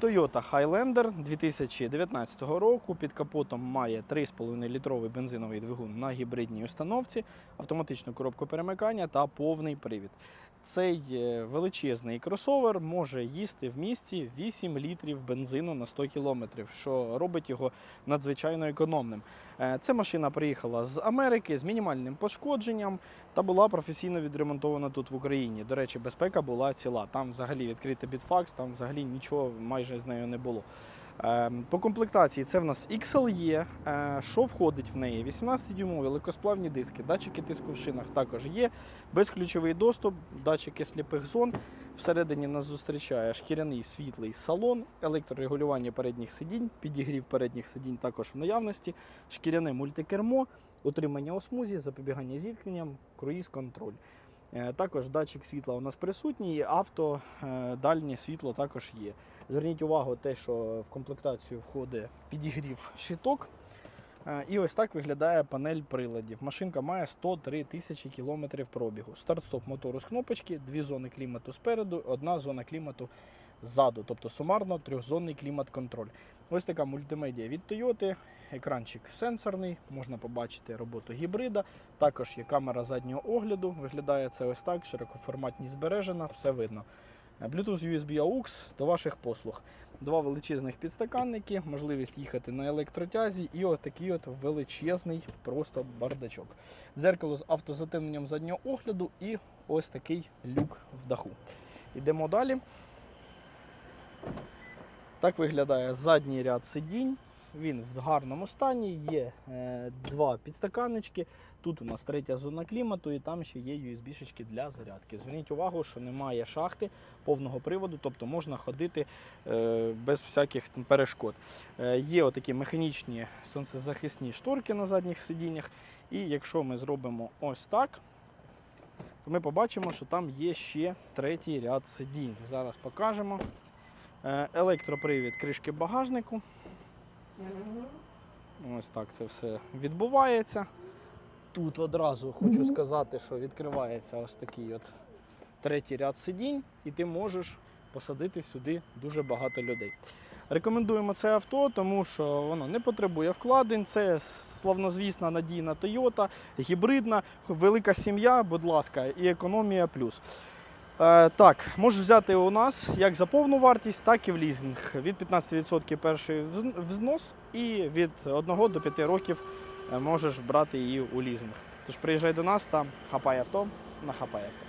Toyota Highlander 2019 року. Під капотом має 3,5 літровий бензиновий двигун на гібридній установці, автоматичну коробку перемикання та повний привід. Цей е, величезний кросовер може їсти в місті 8 літрів бензину на 100 кілометрів, що робить його надзвичайно економним. Е, Ця машина приїхала з Америки з мінімальним пошкодженням та була професійно відремонтована тут в Україні. До речі, безпека була ціла. Там взагалі відкритий бітфакс, там взагалі нічого майже з нею не було. Е, По комплектації це в нас XLE. Е, Що входить в неї? 18-дюймові легкосплавні диски, датчики тиску в шинах також є. Безключовий доступ, датчики сліпих зон. Всередині нас зустрічає шкіряний світлий салон, електрорегулювання передніх сидінь, підігрів передніх сидінь також в наявності, шкіряне мультикермо, утримання у смузі, запобігання зіткненням, круїз-контроль. Е, Також датчик світла у нас присутній, авто, е, дальнє світло також є. Зверніть увагу, те, що в комплектацію входить підігрів щиток. Е, І ось так виглядає панель приладів. Машинка має 103 тисячі кілометрів пробігу. Старт-стоп мотору з кнопочки, дві зони клімату спереду, одна зона клімату ззаду, тобто сумарно трьохзонний клімат-контроль. Ось така мультимедіа від Toyota, екранчик сенсорний, можна побачити роботу гібрида. Також є камера заднього огляду. Виглядає це ось так, широкоформатність збережена, все видно. Е, Bluetooth USB AUX до ваших послуг. Два величезних підстаканники, можливість їхати на електротязі і отакий от величезний просто бардачок. Дзеркало з автозатемненням заднього огляду і ось такий люк в даху. Йдемо далі. Так виглядає задній ряд сидінь. Він в гарному стані. Є е, два підстаканнички. Тут у нас третя зона клімату, і там ще є USB-шечки для зарядки. Зверніть увагу, що немає шахти повного приводу, тобто можна ходити е, без всяких там, перешкод. Е, є отакі механічні сонцезахисні шторки на задніх сидіннях. І якщо ми зробимо ось так, то ми побачимо, що там є ще третій ряд сидінь. Зараз покажемо. Е, Електропривід кришки багажнику. Ось так це все відбувається. Тут одразу хочу сказати, що відкривається ось такий от третій ряд сидінь, і ти можеш посадити сюди дуже багато людей. Рекомендуємо це авто, тому що воно не потребує вкладень. Це славнозвісна надійна Toyota, гібридна, велика сім'я, будь ласка, і економія плюс. Е, так, можеш взяти у нас як за повну вартість, так і в лізинг. Від 15% перший взнос і від 1 до 5 років е, можеш брати її у лізинг. Тож приїжджай до нас там хапай авто нахапай авто.